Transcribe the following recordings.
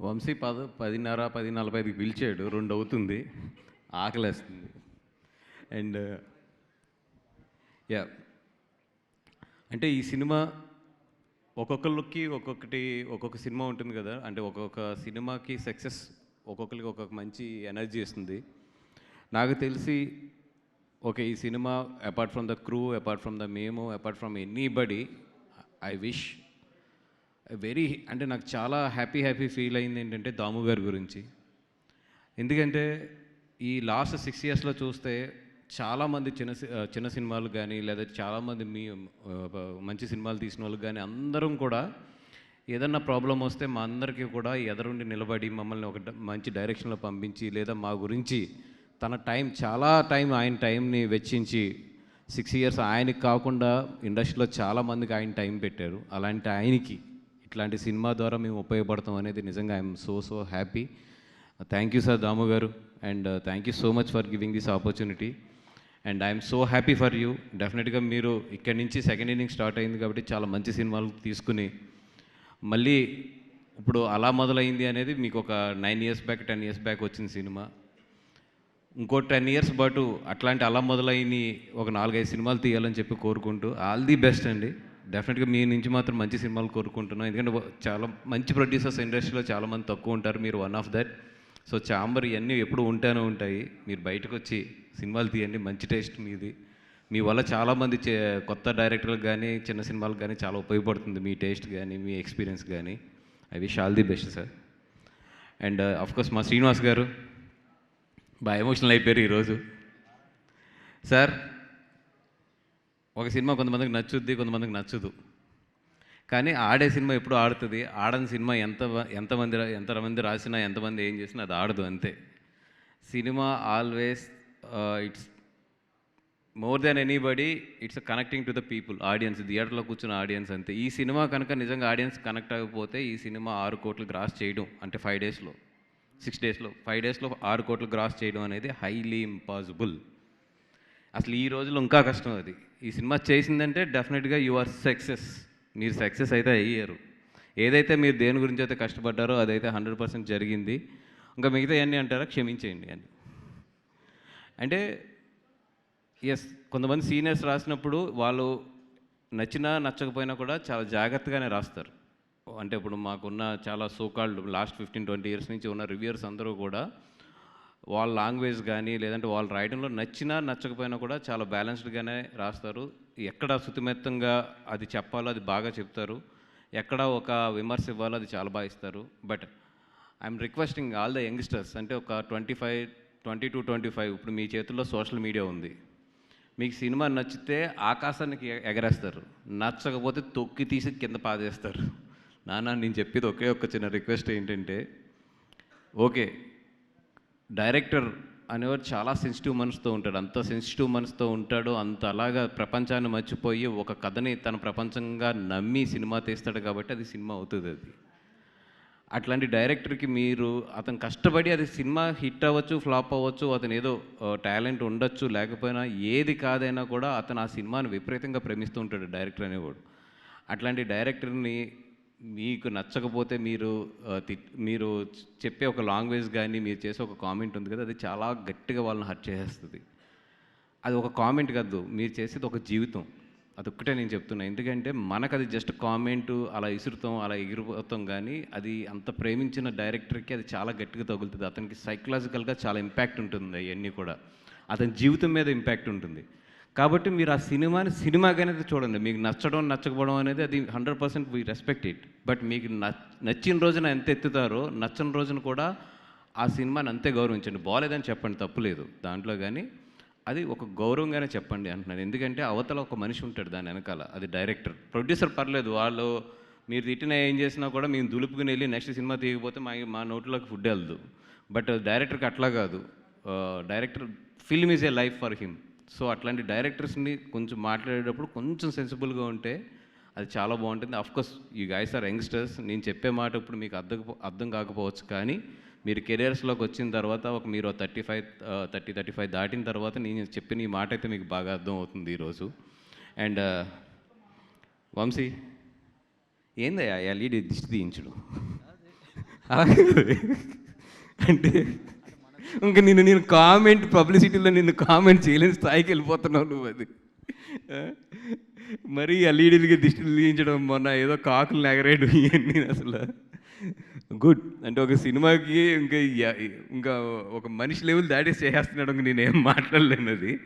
వంశీ పద పదిన్నర పది నలభై ఐదుకి పిలిచాడు. రెండు అవుతుంది ఆకలేస్తుంది. అండ్ యా అంటే ఈ సినిమా ఒక్కొక్కరికి ఒక్కొక్కటి ఒక్కొక్క సినిమా ఉంటుంది కదా. అంటే ఒక్కొక్క సినిమాకి సక్సెస్ ఒక్కొక్కరికి ఒక్కొక్క మంచి ఎనర్జీ ఇస్తుంది. నాకు తెలిసి ఓకే ఈ cinema apart from the crew apart from the మేము apart from anybody I wish very అంటే నాకు చాలా హ్యాపీ హ్యాపీ ఫీల్ అయింది ఏంటంటే దాము గారి గురించి. ఎందుకంటే ఈ లాస్ట్ సిక్స్ ఇయర్స్లో చూస్తే చాలామంది చిన్న సి- చిన్న సినిమాలు కానీ లేదా చాలామంది మీ మంచి సినిమాలు తీసిన వాళ్ళు కానీ అందరం కూడా ఏదన్నా ప్రాబ్లం వస్తే మా అందరికీ కూడా ఎదరుండి నిలబడి మమ్మల్ని ఒక మంచి డైరెక్షన్లో పంపించి లేదా మా గురించి తన టైం చాలా టైం ఆయన టైంని వెచ్చించి సిక్స్ ఇయర్స్ ఆయనకి కాకుండా ఇండస్ట్రీలో చాలామందికి ఆయన టైం పెట్టారు. అలాంటి ఆయనకి ఇట్లాంటి సినిమా ద్వారా మేము ఉపయోగపడతాం అనేది నిజంగా I'm so so happy. Thank you sir Damu garu. And thank you so much for giving this opportunity and I'm so happy for you. డెఫినెట్గా మీరు ఇక్కడి నుంచి సెకండ్ ఇన్నింగ్ స్టార్ట్ అయింది కాబట్టి చాలా మంచి సినిమాలు తీసుకుని మళ్ళీ ఇప్పుడు అలా మొదలైంది అనేది మీకు ఒక nine years back ten years back వచ్చిన సినిమా. ఇంకో టెన్ ఇయర్స్ పాటు అట్లాంటి అలా మొదలైన ఒక నాలుగైదు సినిమాలు తీయాలని చెప్పి కోరుకుంటూ ఆల్ ది బెస్ట్ అండి. డెఫినెట్గా మీ నుంచి మాత్రం మంచి సినిమాలు కోరుకుంటున్నాం. ఎందుకంటే చాలా మంచి ప్రొడ్యూసర్స్ ఇండస్ట్రీలో చాలామంది తక్కువ ఉంటారు. మీరు one of that so chamber ఇవన్నీ ఎప్పుడు ఉంటానే ఉంటాయి. మీరు బయటకు వచ్చి సినిమాలు తీయండి. మంచి టేస్ట్ మీది. మీ వల్ల చాలామంది చే- కొత్త డైరెక్టర్లకు కానీ చిన్న సినిమాలకు కానీ చాలా ఉపయోగపడుతుంది. మీ టేస్ట్ కానీ మీ ఎక్స్పీరియన్స్ కానీ I wish all the best sir and of course మా శ్రీనివాస్ గారు. బాగా ఎమోషనల్ అయిపోయారు ఈరోజు. సార్ ఒక సినిమా కొంతమందికి నచ్చుద్ది కొంతమందికి నచ్చదు. కానీ ఆడే సినిమా ఎప్పుడు ఆడుతుంది? ఆడని సినిమా ఎంత ఎంతమంది ఎంతమంది రాసినా ఎంతమంది ఏం చేసినా అది ఆడదు అంతే. Cinema always it's more than anybody it's connecting to the people audience థియేటర్లో కూర్చున్న ఆడియన్స్ అంతే. ఈ సినిమా కనుక నిజంగా ఆడియన్స్ కనెక్ట్ అవ్వకపోతే ఈ సినిమా ఆరు కోట్లు గ్రాస్ చేయడం అంటే ఫైవ్ డేస్లో సిక్స్ డేస్లో ఫైవ్ డేస్లో ఆరు కోట్లు గ్రాస్ చేయడం అనేది హైలీ ఇంపాసిబుల్. అసలు ఈ రోజుల్లో ఇంకా కష్టం అది. ఈ సినిమా చేసిందంటే డెఫినెట్గా యు ఆర్ సక్సెస్. మీరు సక్సెస్ అయితే అయ్యారు. ఏదైతే మీరు దేని గురించి అయితే కష్టపడ్డారో అదైతే హండ్రెడ్ పర్సెంట్ జరిగింది. ఇంకా మిగతా అన్నీ అంటారా? క్షమించేయండి అని. అంటే ఎస్ కొంతమంది సీనియర్స్ రాసినప్పుడు వాళ్ళు నచ్చినా నచ్చకపోయినా కూడా చాలా జాగ్రత్తగానే రాస్తారు. అంటే ఇప్పుడు మాకున్న చాలా సోకాళ్ళు లాస్ట్ ఫిఫ్టీన్ ట్వంటీ ఇయర్స్ నుంచి ఉన్న రివ్యూర్స్ అందరూ కూడా వాళ్ళ లాంగ్వేజ్ కానీ లేదంటే వాళ్ళు రాయడంలో నచ్చినా నచ్చకపోయినా కూడా చాలా బ్యాలెన్స్డ్గానే రాస్తారు. ఎక్కడ శుతిమెత్తంగా అది చెప్పాలో అది బాగా చెప్తారు. ఎక్కడ ఒక విమర్శ ఇవ్వాలో అది చాలా బాగా ఇస్తారు. But I'm requesting all the youngsters అంటే ఒక twenty five twenty two twenty five ఇప్పుడు మీ చేతుల్లో సోషల్ మీడియా ఉంది. మీకు సినిమా నచ్చితే ఆకాశానికి ఎగరేస్తారు. నచ్చకపోతే తొక్కి తీసి కింద పాదేస్తారు. నాన్న నేను చెప్పేది ఒకే ఒక్క చిన్న రిక్వెస్ట్ ఏంటంటే ఓకే డైరెక్టర్ అనేవాడు చాలా సెన్సిటివ్ మనసుతో ఉంటాడు. అంత సెన్సిటివ్ మనసుతో ఉంటాడు. అంత అలాగా ప్రపంచాన్ని మర్చిపోయి ఒక కథని తన ప్రపంచంగా నమ్మి సినిమా తీస్తాడు కాబట్టి అది సినిమా అవుతుంది అది. అట్లాంటి డైరెక్టర్కి మీరు అతను కష్టపడి అది సినిమా హిట్ అవ్వచ్చు ఫ్లాప్ అవ్వచ్చు అతను ఏదో టాలెంట్ ఉండొచ్చు లేకపోయినా ఏది కాదైనా కూడా అతను ఆ సినిమాని విపరీతంగా ప్రేమిస్తూ ఉంటాడు డైరెక్టర్ అనేవాడు. అట్లాంటి డైరెక్టర్ని మీకు నచ్చకపోతే మీరు మీరు చెప్పే ఒక లాంగ్వేజ్ కానీ మీరు చేసే ఒక కామెంట్ ఉంది కదా అది చాలా గట్టిగా వాళ్ళని హర్ట్ చేసేస్తుంది. అది ఒక కామెంట్ కాదు మీరు చేసేది ఒక జీవితం. అదొక్కటే నేను చెప్తున్నా. ఎందుకంటే మనకు అది జస్ట్ కామెంటు అలా ఇసురుతాం అలా ఎగిరిపోతాం కానీ అది అంత ప్రేమించిన డైరెక్టర్కి అది చాలా గట్టిగా తగులుతుంది. అతనికి సైకలాజికల్గా చాలా ఇంపాక్ట్ ఉంటుంది అవన్నీ కూడా. అతని జీవితం మీద ఇంపాక్ట్ ఉంటుంది. కాబట్టి మీరు ఆ సినిమాని సినిమాగానే చూడండి. మీకు నచ్చడం నచ్చకపోవడం అనేది అది hundred percent we respect it but మీకు నచ్చిన రోజున ఎంత ఎత్తుతారో నచ్చని రోజున కూడా ఆ సినిమాని అంతే గౌరవించండి. బాగాలేదని చెప్పండి తప్పులేదు దాంట్లో కానీ అది ఒక గౌరవంగానే చెప్పండి అంటున్నాను. ఎందుకంటే అవతల ఒక మనిషి ఉంటాడు దాని వెనకాల అది డైరెక్టర్ ప్రొడ్యూసర్ పర్లేదు వాళ్ళు మీరు తిట్టిన ఏం చేసినా కూడా మేము దులుపుకుని వెళ్ళి నెక్స్ట్ సినిమా తీయకపోతే మా మా నోట్లోకి ఫుడ్ వెళ్దు. బట్ డైరెక్టర్కి అట్లా కాదు. Director film is a life for him so అట్లాంటి డైరెక్టర్స్ని కొంచెం మాట్లాడేటప్పుడు కొంచెం సెన్సిబుల్గా ఉంటే అది చాలా బాగుంటుంది. కోర్స్ ఈ గైస్ ఆర్ యంగ్స్టర్స్ నేను చెప్పే మాట ఇప్పుడు మీకు అర్థం అర్థం కాకపోవచ్చు కానీ మీరు కెరియర్స్లోకి వచ్చిన తర్వాత ఒక మీరు thirty five thirty thirty five దాటిన తర్వాత నేను చెప్పిన ఈ మాట అయితే మీకు బాగా అర్థం అవుతుంది ఈరోజు. అండ్ వంశీ ఏందయ్యా ఎల్ఈడి దిష్టి తీయించుడు? అంటే ఇంకా నేను నేను కామెంట్ పబ్లిసిటీలో నిన్ను కామెంట్ చేయలేని స్థాయికి వెళ్ళిపోతున్నావు నువ్వు అది. మరీ అలీడీలుగా దిష్టిలు తీయించడం మొన్న ఏదో కాకులు ఎగరేయడం ఇవన్నీ అసలు. గుడ్. అంటే ఒక సినిమాకి ఇంకా ఇంకా ఒక మనిషి లెవెల్ దాటి చేసేస్తున్నాడు ఇంకా నేనేం మాట్లాడలేను అది.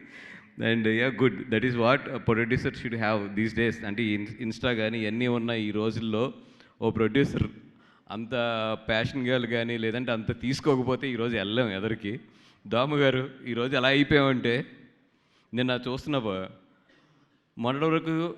And ya good. That is what producer should have these days అంటే ఇన్- ఇన్స్టా కానీ ఇవన్నీ ఉన్న ఈ రోజుల్లో ఓ ప్రొడ్యూసర్ అంత ప్యాషన్ గర్ల్ కానీ లేదంటే అంత తీసుకోకపోతే ఈరోజు వెళ్ళాం ఎదరికి. దాము గారు ఈరోజు ఎలా అయిపోయామంటే నిన్న చూస్తున్నా బా- మొన్నటి వరకు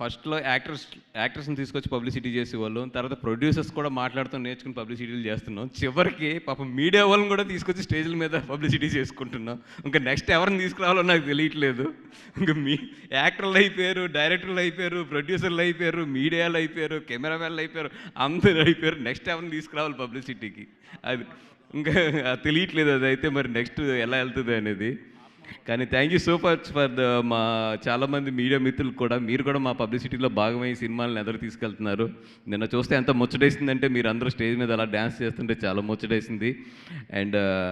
ఫస్ట్లో యాక్టర్స్ యాక్టర్స్ని తీసుకొచ్చి పబ్లిసిటీ చేసేవాళ్ళు. తర్వాత ప్రొడ్యూసర్స్ కూడా మాట్లాడుతూ నేర్చుకుని పబ్లిసిటీలు చేస్తున్నాం. చివరికి పాపం మీడియా వాళ్ళని కూడా తీసుకొచ్చి స్టేజ్ల మీద పబ్లిసిటీ చేసుకుంటున్నాం. ఇంకా నెక్స్ట్ ఎవరిని తీసుకురావాలో నాకు తెలియట్లేదు. ఇంకా మీ యాక్టర్లు అయిపోయారు డైరెక్టర్లు అయిపోయారు ప్రొడ్యూసర్లు అయిపోయారు మీడియాలు అయిపోయారు కెమెరామెన్లు అయిపోయారు అందరూ అయిపోయారు. నెక్స్ట్ ఎవరిని తీసుకురావాలి పబ్లిసిటీకి? అది ఇంకా అది తెలియట్లేదు. అది అయితే మరి నెక్స్ట్ ఎలా వెళ్తుంది అనేది. కానీ thank you so much for the మా చాలామంది మీడియా మిత్రులు కూడా. మీరు కూడా మా పబ్లిసిటీలో భాగమై సినిమాలను ఎదురు తీసుకెళ్తున్నారు. నిన్న చూస్తే ఎంత ముచ్చటేసిందంటే మీరు అందరూ స్టేజ్ మీద అలా డ్యాన్స్ చేస్తుంటే చాలా ముచ్చటేసింది. అండ్ uh,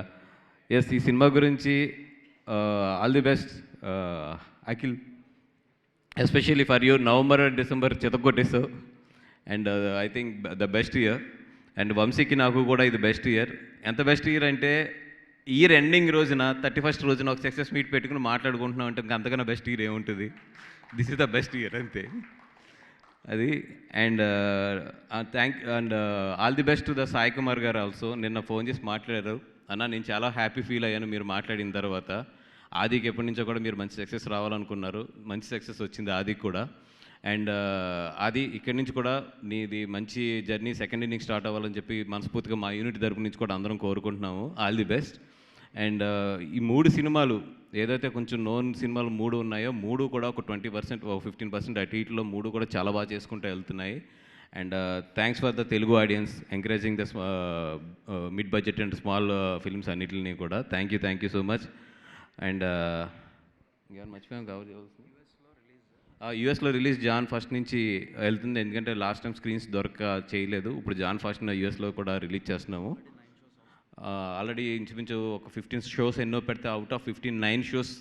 ఎస్ ఈ సినిమా గురించి all the best Akhil. Especially for you November and December చితకొట్టేసావు and I think the best year and వంశీకి నాకు కూడా ఇది బెస్ట్ ఇయర్ ఎంత బెస్ట్ ఇయర్ అంటే ఇయర్ ఎండింగ్ రోజున థర్టీ ఫస్ట్ రోజున ఒక సక్సెస్ మీట్ పెట్టుకుని మాట్లాడుకుంటున్నాం అంటే ఇంకా అంతకన్నా బెస్ట్ ఇయర్ ఏముంటుంది? This is the best year అంతే. అది and thank and all the best to the Sai Kumar garu also నిన్న ఫోన్ చేసి మాట్లాడారు. అన్న నేను చాలా హ్యాపీ ఫీల్ అయ్యాను మీరు మాట్లాడిన తర్వాత. ఆదికి ఎప్పటి నుంచో కూడా మీరు మంచి సక్సెస్ రావాలనుకున్నారు. మంచి సక్సెస్ వచ్చింది ఆదికి కూడా. అండ్ అది uh, ఇక్కడి నుంచి కూడా నీది మంచి జర్నీ సెకండ్ ఇన్నింగ్ స్టార్ట్ అవ్వాలని చెప్పి మనస్ఫూర్తిగా మా యూనిట్ తరపు నుంచి కూడా అందరం కోరుకుంటున్నాము. ఆల్ ది బెస్ట్ అండ్ ఈ మూడు సినిమాలు ఏదైతే కొంచెం నోన్ సినిమాలు మూడు ఉన్నాయో మూడు కూడా ఒక ట్వంటీ పర్సెంట్ ఒక ఫిఫ్టీన్ పర్సెంట్ అటు ఇటులో మూడు కూడా చాలా బాగా చేసుకుంటూ వెళ్తున్నాయి. And thanks for the Telugu audience encouraging the mid budget and small films అన్నిటిని కూడా. Thank you thank you so much and మర్చిపోయాం కావాలి యూఎస్లో రిలీజ్ జాన్ ఫస్ట్ నుంచి వెళ్తుంది. ఎందుకంటే లాస్ట్ టైం స్క్రీన్స్ దొరక చేయలేదు. ఇప్పుడు జాన్ ఫస్ట్ యూఎస్లో కూడా రిలీజ్ చేస్తున్నాము. ఆల్రెడీ ఇంచుమించు ఒక ఫిఫ్టీన్ షోస్ ఎన్నో పెడితే out of fifteen nine shows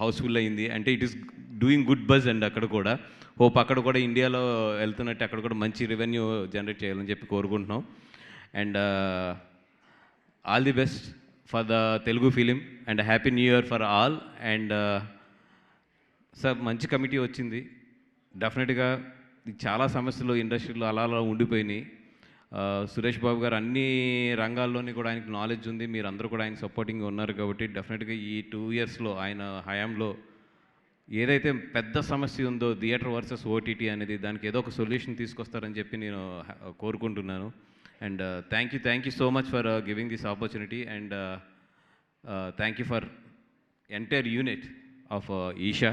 housefull అయింది. అంటే it is doing good buzz and అక్కడ కూడా. హోప్ అక్కడ కూడా ఇండియాలో వెళ్తున్నట్టు అక్కడ కూడా మంచి రెవెన్యూ జనరేట్ చేయాలని చెప్పి కోరుకుంటున్నాం. And all the best for the Telugu film and happy new year for all and sir మంచి కమిటీ వచ్చింది. డెఫినెట్గా చాలా సమస్యలు ఇండస్ట్రీలో అలా అలా ఉండిపోయినాయి. సురేష్ బాబు గారు అన్ని రంగాల్లోని కూడా ఆయనకు నాలెడ్జ్ ఉంది. మీరు అందరూ కూడా ఆయన సపోర్టింగ్ ఉన్నారు కాబట్టి డెఫినెట్గా ఈ టూ ఇయర్స్లో ఆయన హయాంలో ఏదైతే పెద్ద సమస్య ఉందో థియేటర్ వర్సెస్ ఓటీటీ అనేది దానికి ఏదో ఒక సొల్యూషన్ తీసుకొస్తారని చెప్పి నేను కోరుకుంటున్నాను. And thank you thank you so much for giving this opportunity and thank you for entire unit of Eesha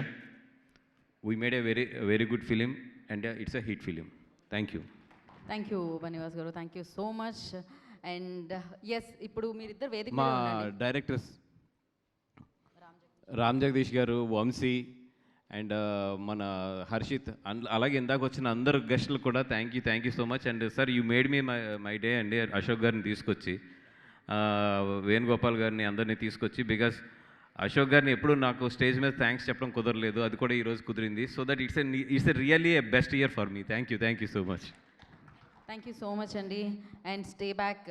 we made a very very good film and it's a hit film thank you thank you Bunny Vas garu thank you so much and yes ఇప్పుడు మీరిద్దరు వేదిక మా. Directors Ram Jagadish గారు Vamsi and మన హర్షిత్ అలాగే ఇందాక వచ్చిన అందరు గెస్టులు కూడా thank you thank you so much and sir you made me my my day అండి అశోక్ గారిని తీసుకొచ్చి. ఆ, వేణుగోపాల్ గారిని అందరినీ తీసుకొచ్చి బికాస్ అశోక్ గారిని ఎప్పుడు నాకు స్టేజ్ మీద థ్యాంక్స్ చెప్పడం కుదరలేదు. అది కూడా ఈరోజు కుదిరింది. So that it's it's a really a best year for me thank you thank you so much thank you so much అండి అండ్ స్టే బ్యాక్